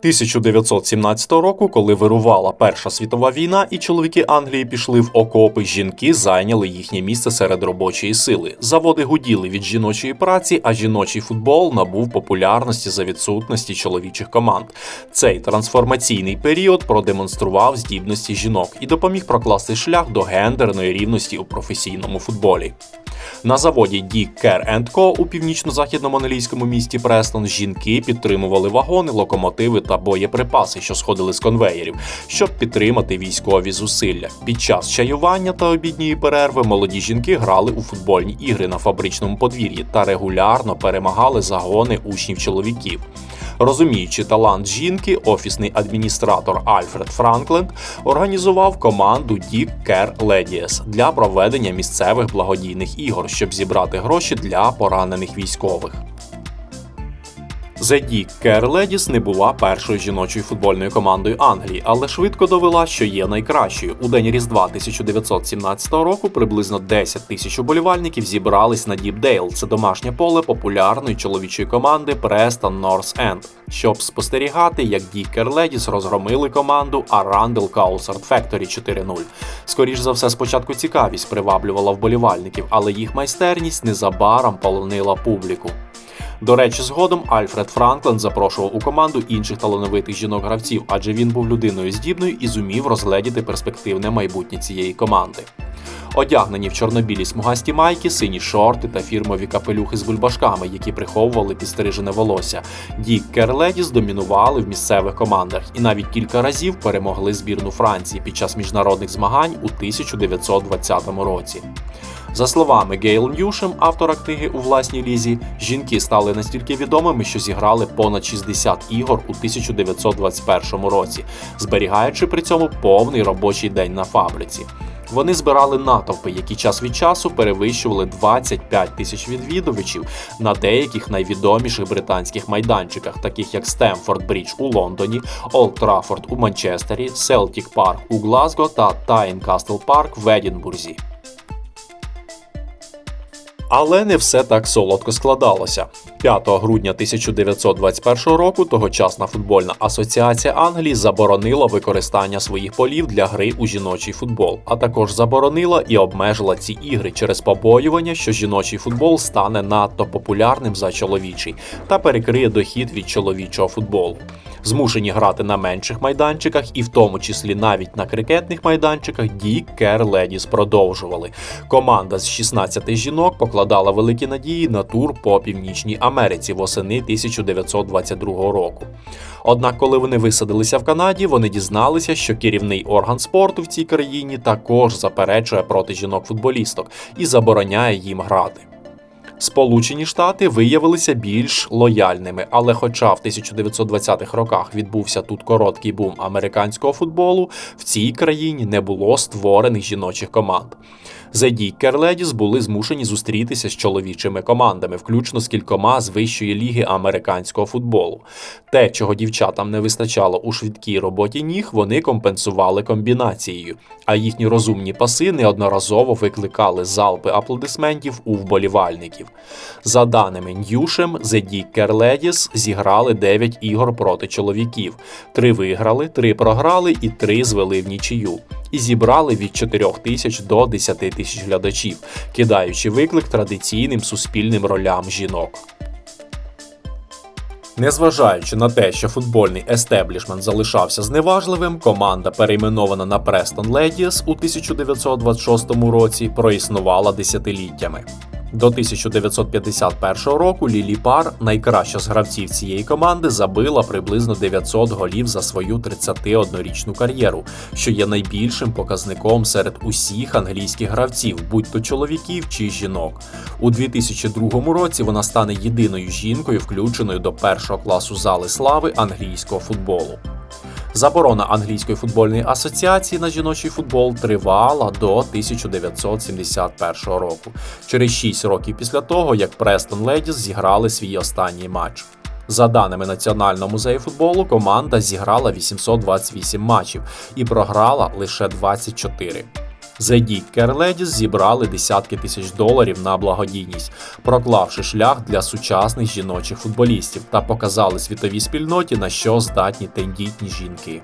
1917 року, коли вирувала Перша світова війна, і чоловіки Англії пішли в окопи, жінки зайняли їхнє місце серед робочої сили. Заводи гуділи від жіночої праці, а жіночий футбол набув популярності за відсутності чоловічих команд. Цей трансформаційний період продемонстрував здібності жінок і допоміг прокласти шлях до гендерної рівності у професійному футболі. На заводі Dick Care Co. у північно-західному англійському місті Престон жінки підтримували вагони, локомотиви та боєприпаси, що сходили з конвеєрів, щоб підтримати військові зусилля. Під час чаювання та обідньої перерви молоді жінки грали у футбольні ігри на фабричному подвір'ї та регулярно перемагали загони учнів чоловіків. Розуміючи талант жінки, офісний адміністратор Альфред Франкленд організував команду Дік Care Ladies для проведення місцевих благодійних ігор, щоб зібрати гроші для поранених військових. The Dick Care Ladies не була першою жіночою футбольною командою Англії, але швидко довела, що є найкращою. У день Різдва 1917 року приблизно 10 тисяч уболівальників зібрались на Діпдейл. Це домашнє поле популярної чоловічої команди Preston North End, щоб спостерігати, як Dick Care розгромили команду Arundel Cowsard Factory 4-0. Скоріш за все, спочатку цікавість приваблювала вболівальників, але їх майстерність незабаром полонила публіку. До речі, згодом Альфред Франклен запрошував у команду інших талановитих жінок-гравців, адже він був людиною здібною і зумів розгледіти перспективне майбутнє цієї команди. Одягнені в чорнобілі смугасті майки, сині шорти та фірмові капелюхи з бульбашками, які приховували підстрижене волосся. Дік Керледіс домінували в місцевих командах і навіть кілька разів перемогли збірну Франції під час міжнародних змагань у 1920 році. За словами Гейл Ньюшем, автора книги у власній лізі, жінки стали настільки відомими, що зіграли понад 60 ігор у 1921 році, зберігаючи при цьому повний робочий день на фабриці. Вони збирали натовпи, які час від часу перевищували 25 тисяч відвідувачів на деяких найвідоміших британських майданчиках, таких як Стемфорд Брідж у Лондоні, Олд Траффорд у Манчестері, Селтік Парк у Глазго та Тайнкастл Парк в Едінбурзі. Але не все так солодко складалося. 5 грудня 1921 року тогочасна футбольна асоціація Англії заборонила використання своїх полів для гри у жіночий футбол, а також заборонила і обмежила ці ігри через побоювання, що жіночий футбол стане надто популярним за чоловічий та перекриє дохід від чоловічого футболу. Змушені грати на менших майданчиках, і в тому числі навіть на крикетних майданчиках, Дік Кер Ледіс продовжували. Команда з 16 жінок покладала великі надії на тур по північній Америці восени 1922 року. Однак, коли вони висадилися в Канаді, вони дізналися, що керівний орган спорту в цій країні також заперечує проти жінок-футболісток і забороняє їм грати. Сполучені Штати виявилися більш лояльними, але хоча в 1920-х роках відбувся тут короткий бум американського футболу, в цій країні не було створених жіночих команд. The Dicker Ladies були змушені зустрітися з чоловічими командами, включно з кількома з вищої ліги американського футболу. Те, чого дівчатам не вистачало у швидкій роботі ніг, вони компенсували комбінацією, а їхні розумні паси неодноразово викликали залпи аплодисментів у вболівальників. За даними Ньюшем, The Ladies зіграли 9 ігор проти чоловіків: три виграли, три програли і три звели в нічию. І зібрали від 4 тисяч до 10 тисяч глядачів, кидаючи виклик традиційним суспільним ролям жінок. Незважаючи на те, що футбольний естеблішмент залишався зневажливим, команда, перейменована на Preston Ladies у 1926 році, проіснувала десятиліттями. До 1951 року Лілі Пар, найкраща з гравців цієї команди, забила приблизно 900 голів за свою 31-річну кар'єру, що є найбільшим показником серед усіх англійських гравців, будь то чоловіків чи жінок. У 2002 році вона стане єдиною жінкою, включеною до першого класу зали слави англійського футболу. Заборона англійської футбольної асоціації на жіночий футбол тривала до 1971 року, через 6 років після того, як Престон Ледіс зіграли свій останній матч. За даними Національного музею футболу, команда зіграла 828 матчів і програла лише 24. The Dick Care Ladies зібрали десятки тисяч доларів на благодійність, проклавши шлях для сучасних жіночих футболістів та показали світовій спільноті, на що здатні тендітні жінки.